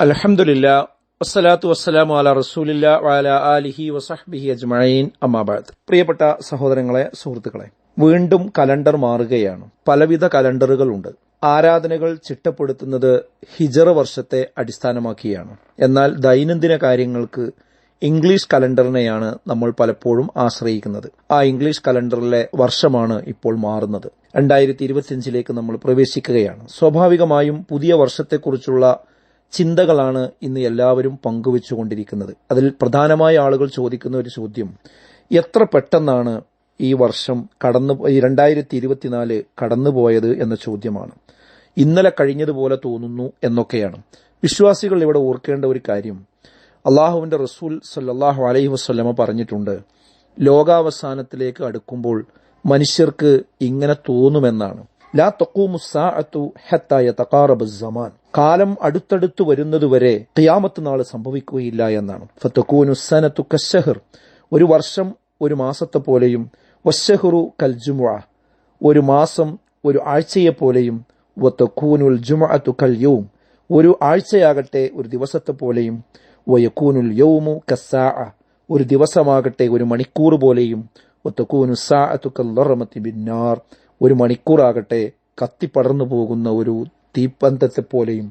അലഹമുല്ല വസ്സലാത്തു വസ്സലാമു അല റസൂലില്ല വാല ആലിഹി വസഹ്ബിഹി അജ്മഈൻ. അമ്മാബാദ് പ്രിയപ്പെട്ട സഹോദരങ്ങളെ സുഹൃത്തുക്കളെ വീണ്ടും കലണ്ടർ മാറുകയാണ്. പലവിധ കലണ്ടറുകളുണ്ട്. ആരാധനകൾ ചിട്ടപ്പെടുത്തുന്നത് ഹിജറ വർഷത്തെ അടിസ്ഥാനമാക്കിയാണ്. എന്നാൽ ദൈനംദിന കാര്യങ്ങൾക്ക് ഇംഗ്ലീഷ് കലണ്ടറിനെയാണ് നമ്മൾ പലപ്പോഴും ആശ്രയിക്കുന്നത്. ആ ഇംഗ്ലീഷ് കലണ്ടറിലെ വർഷമാണ് ഇപ്പോൾ മാറുന്നത്. രണ്ടായിരത്തി ഇരുപത്തിയഞ്ചിലേക്ക് നമ്മൾ പ്രവേശിക്കുകയാണ്. സ്വാഭാവികമായും പുതിയ വർഷത്തെക്കുറിച്ചുള്ള ചിന്തകളാണ് ഇന്ന് എല്ലാവരും പങ്കുവെച്ചുകൊണ്ടിരിക്കുന്നത്. അതിൽ പ്രധാനമായ ആളുകൾ ചോദിക്കുന്ന ഒരു ചോദ്യം എത്ര പെട്ടെന്നാണ് ഈ വർഷം കടന്നു ഈ രണ്ടായിരത്തി ഇരുപത്തിനാല് കടന്നുപോയത് എന്ന ചോദ്യമാണ്. ഇന്നലെ കഴിഞ്ഞതുപോലെ തോന്നുന്നു എന്നൊക്കെയാണ്. വിശ്വാസികൾ ഇവിടെ ഓർക്കേണ്ട ഒരു കാര്യം അള്ളാഹുവിന്റെ റസൂൽ സല്ലാഹു അലൈഹി വസ്ലമ പറഞ്ഞിട്ടുണ്ട് ലോകാവസാനത്തിലേക്ക് അടുക്കുമ്പോൾ മനുഷ്യർക്ക് ഇങ്ങനെ തോന്നുമെന്നാണ്. ലാ തക്കൂമുസാഅത്തു ഹത്തായ കാലം അടുത്തടുത്ത് വരുന്നതുവരെ ഖിയാമത്ത് നാൾ സംഭവിക്കുകയില്ല എന്നാണ്. ഫത്തക്കൂനു സനത്തു കശഹർ. ഒരു വർഷം ഒരു മാസത്തെ പോലെയും വശഹുറു കൽ ജുമുഅ ഒരു മാസം ഒരു ആഴ്ചയെപ്പോലെയും വത്തക്കൂനുൽ ജുമഅത്തു കൽ യൗം. ഒരു ആഴ്ചയാകട്ടെ ഒരു ദിവസത്തെ പോലെയും വയക്കൂനുൽ യൗമു കസാ ഒരു ദിവസമാകട്ടെ ഒരു മണിക്കൂർ പോലെയും ഒത്തക്കൂനു സാ കല്ലറമത്തി ബിന്നാർ ഒരു മണിക്കൂറാകട്ടെ കത്തിപ്പടർന്നു പോകുന്ന ഒരു തീപ്പന്തത്തെ പോലെയും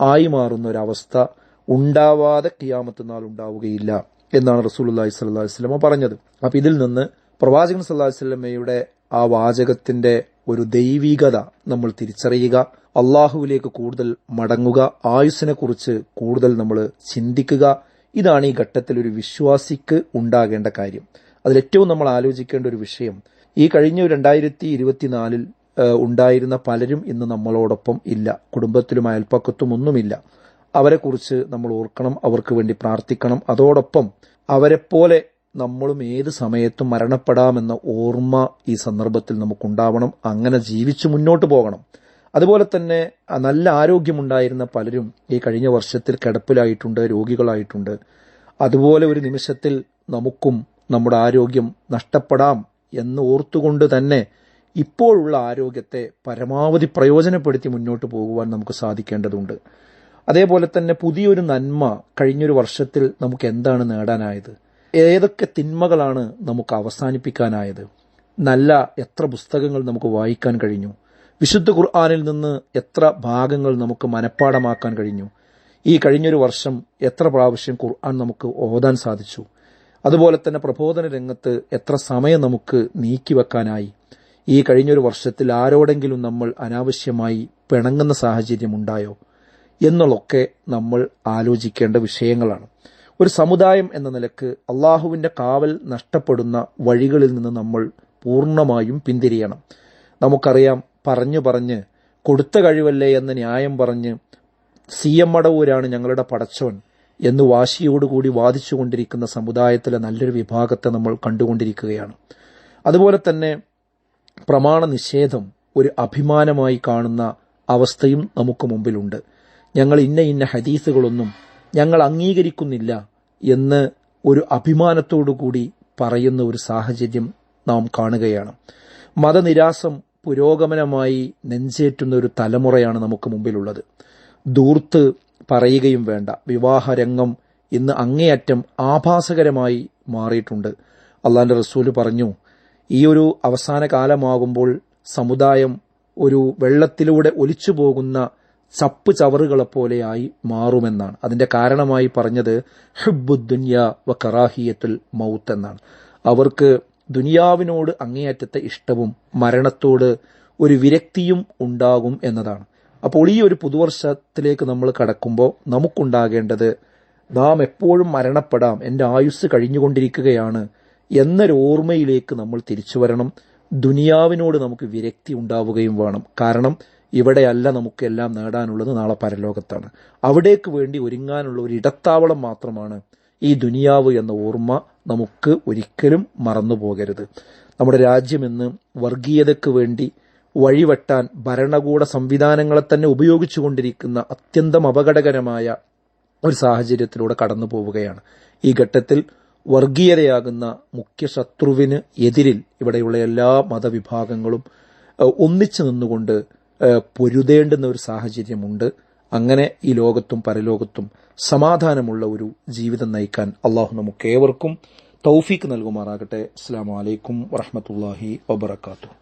ആയി മാറുന്ന ഒരവസ്ഥ ഉണ്ടാവാതെ കിയാമത്ത് നാൾ ഉണ്ടാവുകയില്ല എന്നാണ് റസൂലുല്ലാഹി സ്വല്ലല്ലാഹി സ്വലമ പറഞ്ഞത്. അപ്പൊ ഇതിൽ നിന്ന് പ്രവാചകൻ സല്ലല്ലാഹി വസല്ലമയുടെ ആ വാചകത്തിന്റെ ഒരു ദൈവികത നമ്മൾ തിരിച്ചറിയുക അള്ളാഹുവിലേക്ക് കൂടുതൽ മടങ്ങുക ആയുസ്സിനെ കുറിച്ച് കൂടുതൽ നമ്മൾ ചിന്തിക്കുക. ഇതാണ് ഈ ഘട്ടത്തിൽ ഒരു വിശ്വാസിക്ക് ഉണ്ടാകേണ്ട കാര്യം. അതിലേറ്റവും നമ്മൾ ആലോചിക്കേണ്ട ഒരു വിഷയം ഈ കഴിഞ്ഞ രണ്ടായിരത്തി ഇരുപത്തിനാലിൽ ഉണ്ടായിരുന്ന പലരും ഇന്ന് നമ്മളോടൊപ്പം ഇല്ല. കുടുംബത്തിലും അയൽപ്പക്കത്തും ഒന്നുമില്ല. അവരെക്കുറിച്ച് നമ്മൾ ഓർക്കണം അവർക്ക് വേണ്ടി പ്രാർത്ഥിക്കണം. അതോടൊപ്പം അവരെപ്പോലെ നമ്മളും ഏത് സമയത്തും മരണപ്പെടാമെന്ന ഓർമ്മ ഈ സന്ദർഭത്തിൽ നമുക്കുണ്ടാവണം. അങ്ങനെ ജീവിച്ചു മുന്നോട്ട് പോകണം. അതുപോലെ തന്നെ നല്ല ആരോഗ്യമുണ്ടായിരുന്ന പലരും ഈ കഴിഞ്ഞ വർഷത്തിൽ കിടപ്പിലായിട്ടുണ്ട് രോഗികളായിട്ടുണ്ട്. അതുപോലെ ഒരു നിമിഷത്തിൽ നമുക്കും നമ്മുടെ ആരോഗ്യം നഷ്ടപ്പെടാം. എന്ന് ഓർത്തുകൊണ്ട് തന്നെ ഇപ്പോഴുള്ള ആരോഗ്യത്തെ പരമാവധി പ്രയോജനപ്പെടുത്തി മുന്നോട്ട് പോകുവാൻ നമുക്ക് സാധിക്കേണ്ടതുണ്ട്. അതേപോലെ തന്നെ പുതിയൊരു നന്മ കഴിഞ്ഞൊരു വർഷത്തിൽ നമുക്ക് എന്താണ് നേടാനായത്? ഏതൊക്കെ തിന്മകളാണ് നമുക്ക് അവസാനിപ്പിക്കാനായത്? നല്ല എത്ര പുസ്തകങ്ങൾ നമുക്ക് വായിക്കാൻ കഴിഞ്ഞു? വിശുദ്ധ ഖുർആാനിൽ നിന്ന് എത്ര ഭാഗങ്ങൾ നമുക്ക് മനഃപ്പാടമാക്കാൻ കഴിഞ്ഞു? ഈ കഴിഞ്ഞൊരു വർഷം എത്ര പ്രാവശ്യം ഖുർആൻ നമുക്ക് ഓതാൻ സാധിച്ചു? അതുപോലെ തന്നെ പ്രബോധന രംഗത്ത് എത്ര സമയം നമുക്ക് നീക്കിവെക്കാനായി ഈ കഴിഞ്ഞൊരു വർഷത്തിൽ ആരോടെങ്കിലും നമ്മൾ അനാവശ്യമായി പിണങ്ങുന്ന സാഹചര്യമുണ്ടായോ എന്നുള്ളൊക്കെ നമ്മൾ ആലോചിക്കേണ്ട വിഷയങ്ങളാണ്. ഒരു സമുദായം എന്ന നിലയ്ക്ക് അള്ളാഹുവിന്റെ കാവൽ നഷ്ടപ്പെടുന്ന വഴികളിൽ നിന്ന് നമ്മൾ പൂർണമായും പിന്തിരിയണം. നമുക്കറിയാം പറഞ്ഞു പറഞ്ഞ് കൊടുത്ത കഴിവല്ലേ എന്ന ന്യായം പറഞ്ഞ് സി എം മടവൂരാണ് ഞങ്ങളുടെ പടച്ചോൻ. എന്ന് വാശിയോടുകൂടി വാദിച്ചുകൊണ്ടിരിക്കുന്ന സമുദായത്തിലെ നല്ലൊരു വിഭാഗത്തെ നമ്മൾ കണ്ടുകൊണ്ടിരിക്കുകയാണ്. അതുപോലെ തന്നെ പ്രമാണ നിഷേധം ഒരു അഭിമാനമായി കാണുന്ന അവസ്ഥയും നമുക്ക് മുമ്പിലുണ്ട്. ഞങ്ങൾ ഇന്ന ഇന്ന ഹദീസുകളൊന്നും ഞങ്ങൾ അംഗീകരിക്കുന്നില്ല എന്ന് ഒരു അഭിമാനത്തോടു കൂടി പറയുന്ന ഒരു സാഹചര്യം നാം കാണുകയാണ്. മതനിരാസം പുരോഗമനമായി നെഞ്ചേറ്റുന്ന ഒരു തലമുറയാണ് നമുക്ക് മുമ്പിലുള്ളത്. ദൂർത്ത് പറയുകയും വേണ്ട. വിവാഹരംഗം ഇന്ന് അങ്ങേയറ്റം ആഭാസകരമായി മാറിയിട്ടുണ്ട്. അള്ളാന്റെ റസൂൽ പറഞ്ഞു ഈ ഒരു അവസാന കാലമാകുമ്പോൾ സമുദായം ഒരു വെള്ളത്തിലൂടെ ഒലിച്ചു പോകുന്ന ചപ്പ് ചവറുകളെ പോലെയായി മാറുമെന്നാണ്. അതിന്റെ കാരണമായി പറഞ്ഞത് ഹിബുദ്ദുന്യ വ കറാഹിയത്തുൽ മൗത്ത് എന്നാണ്. അവർക്ക് ദുനിയാവിനോട് അങ്ങേയറ്റത്തെ ഇഷ്ടവും മരണത്തോട് ഒരു വിരക്തിയും ഉണ്ടാകും എന്നതാണ്. അപ്പോൾ ഈ ഒരു പുതുവർഷത്തിലേക്ക് നമ്മൾ കടക്കുമ്പോൾ നമുക്കുണ്ടാകേണ്ടത് നാം എപ്പോഴും മരണപ്പെടാം എന്റെ ആയുസ് കഴിഞ്ഞുകൊണ്ടിരിക്കുകയാണ് എന്നൊരു ഓർമ്മയിലേക്ക് നമ്മൾ തിരിച്ചു വരണം. ദുനിയാവിനോട് നമുക്ക് വിരക്തി ഉണ്ടാവുകയും വേണം. കാരണം ഇവിടെയല്ല നമുക്കെല്ലാം നേടാനുള്ളത് നാളെ പരലോകത്താണ്. അവിടേക്ക് വേണ്ടി ഒരുങ്ങാനുള്ള ഒരു ഇടത്താവളം മാത്രമാണ് ഈ ദുനിയാവ് എന്ന ഓർമ്മ നമുക്ക് ഒരിക്കലും മറന്നു പോകരുത് നമ്മുടെ രാജ്യം ഇന്ന് വർഗീയതയ്ക്ക് വേണ്ടി വഴിവെട്ടാൻ ഭരണകൂട സംവിധാനങ്ങളെ തന്നെ ഉപയോഗിച്ചുകൊണ്ടിരിക്കുന്ന അത്യന്തം അപകടകരമായ ഒരു സാഹചര്യത്തിലൂടെ കടന്നു പോവുകയാണ്. ഈ ഘട്ടത്തിൽ വർഗീയതയാകുന്ന മുഖ്യ ശത്രുവിന് എതിരിൽ ഇവിടെയുള്ള എല്ലാ മതവിഭാഗങ്ങളും ഒന്നിച്ചു നിന്നുകൊണ്ട് പൊരുതേണ്ടുന്ന ഒരു സാഹചര്യമുണ്ട്. അങ്ങനെ ഈ ലോകത്തും പരലോകത്തും സമാധാനമുള്ള ഒരു ജീവിതം നയിക്കാൻ അള്ളാഹു നമുക്കേവർക്കും തൗഫീക്ക് നൽകുമാറാകട്ടെ. അസ്സാം വലൈക്കും വറഹമത്തല്ലാഹി വബർക്കാത്തു